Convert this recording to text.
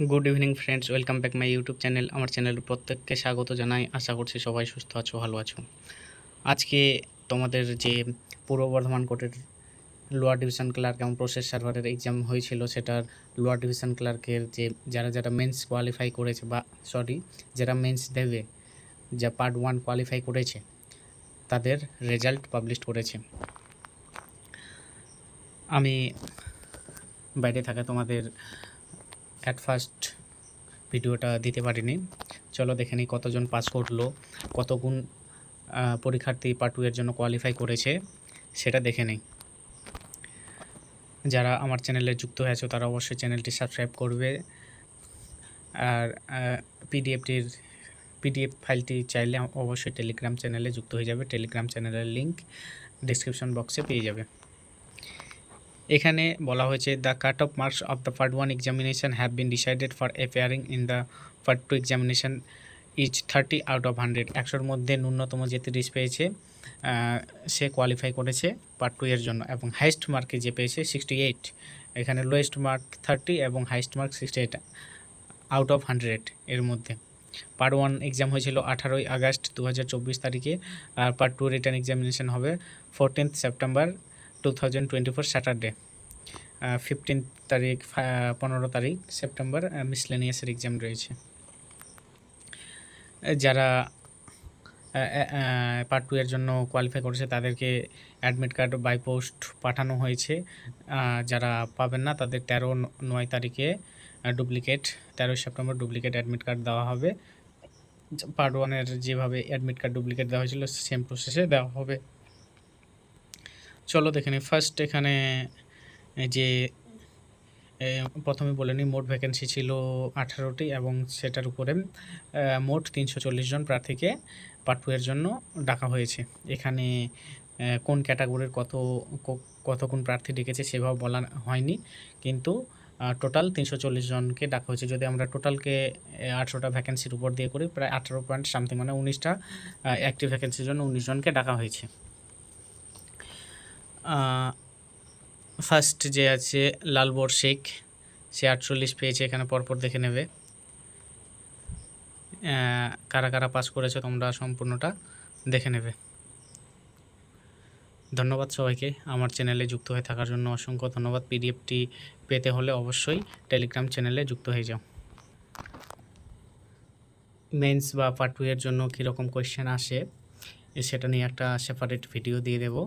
Good evening friends welcome back my YouTube channel আমার চ্যানেলের প্রত্যেককে স্বাগত জানাই। আশা করছি সবাই সুস্থ আছো, ভালো আছো। আজকে তোমাদের যে পূর্ব বর্ধমান কোর্টের লোয়ার ডিভিশন ক্লার্ক এবং প্রসেস সার্ভারের এক্সাম হয়েছিল, সেটার লোয়ার ডিভিশন ক্লার্কের যে যারা যারা মেন্স কোয়ালিফাই করেছে বা সরি যারা মেন্স দেবে, যা পার্ট ওয়ান কোয়ালিফাই করেছে, তাদের রেজাল্ট পাবলিশ করেছে। আমি বাইরে থাকা তোমাদের অ্যাট ফার্স্ট ভিডিওটা দিতে পারিনি। চলো দেখে নিই কতজন পাস করল কত গুণ আহ, পরীক্ষার্থী পার্ট এর জন্য কোয়ালিফাই করেছে সেটা দেখে নিই। যারা আমার চ্যানেলে যুক্ত হয়ে আছো তারা অবশ্যই চ্যানেলটি সাবস্ক্রাইব করবে। আর পিডিএফটির পিডিএফ ফাইলটি চাইলে অবশ্যই টেলিগ্রাম চ্যানেলে যুক্ত হয়ে যাবে। টেলিগ্রাম চ্যানেলের লিংক ডিসক্রিপশন বক্সে পেয়ে যাবে। এখানে বলা হয়েছে the cut off marks of the part one examination have been decided for appearing in the part two examination each thirty out of hundred একশোর মধ্যে ন্যূনতম যে তিরিশ পেয়েছে সে কোয়ালিফাই করেছে পার্ট টু এর জন্য এবং হাইস্ট মার্কে যে পেয়েছে সিক্সটি এইট এখানে লোয়েস্ট মার্ক থার্টি এবং highest mark sixty eight out of hundred এর মধ্যে। পার্ট ওয়ান এক্সাম হয়েছিল আঠারোই আগস্ট দু হাজার চব্বিশ তারিখে, আর পার্ট টু রিটার্ন এক্সামিনেশন হবে fourteenth September two thousand twenty four Saturday fifteen তারিখ পনেরো তারিখ সেপ্টেম্বর মিসলেনিয়াসের এক্সাম রয়েছে। যারা পার্ট টু এর জন্য কোয়ালিফাই করেছে, তাদেরকে অ্যাডমিট কার্ড বাই পোস্ট পাঠানো হয়েছে। যারা পাবেন না, তাদের তেরো নয় তারিখে ডুপ্লিকেট তেরোই সেপ্টেম্বর ডুপ্লিকেট অ্যাডমিট কার্ড দেওয়া হবে। পার্ট ওয়ানের যেভাবে অ্যাডমিট কার্ড ডুপ্লিকেট দেওয়া হয়েছিল সেম প্রসেসে দেওয়া হবে। চলো দেখে নিই ফার্স্ট এখানে যে প্রথমে বলে নিই, মোট ভ্যাকেন্সি ছিল আঠারোটি এবং সেটার উপরে মোট তিনশো চল্লিশ জন প্রার্থীকে পার্ট টু এর জন্য ডাকা হয়েছে। এখানে কোন ক্যাটাগরির কত কত কোন প্রার্থী ডেকেছে সেভাবে বলা হয়নি, কিন্তু টোটাল তিনশো চল্লিশ জনকে ডাকা হয়েছে। যদি আমরা টোটালকে আঠেরোটা ভ্যাকেন্সির উপর দিয়ে করি, প্রায় আঠেরো পয়েন্ট সামথিং মানে উনিশটা অ্যাক্টিভ ভ্যাকেন্সির জন্য উনিশ জনকে ডাকা হয়েছে। ফার্স্ট যে আছে লালবর শেখ সে আটচল্লিশ পেয়েছে, এখানে পরপর দেখে নেবে। কারা কারা পাস করেছে তোমরা সম্পূর্ণটা দেখে নেবে। ধন্যবাদ সবাইকে। আমার চ্যানেলে যুক্ত হয়ে থাকার জন্য অসংখ্য ধন্যবাদ। পিডিএফটি পেতে হলে অবশ্যই টেলিগ্রাম চ্যানেলে যুক্ত হয়ে যাও। মেন্স বা পার্ট টু এর জন্য কীরকম কোয়েশ্চেন আসে, সেটা নিয়ে একটা সেপারেট ভিডিও দিয়ে দেবো।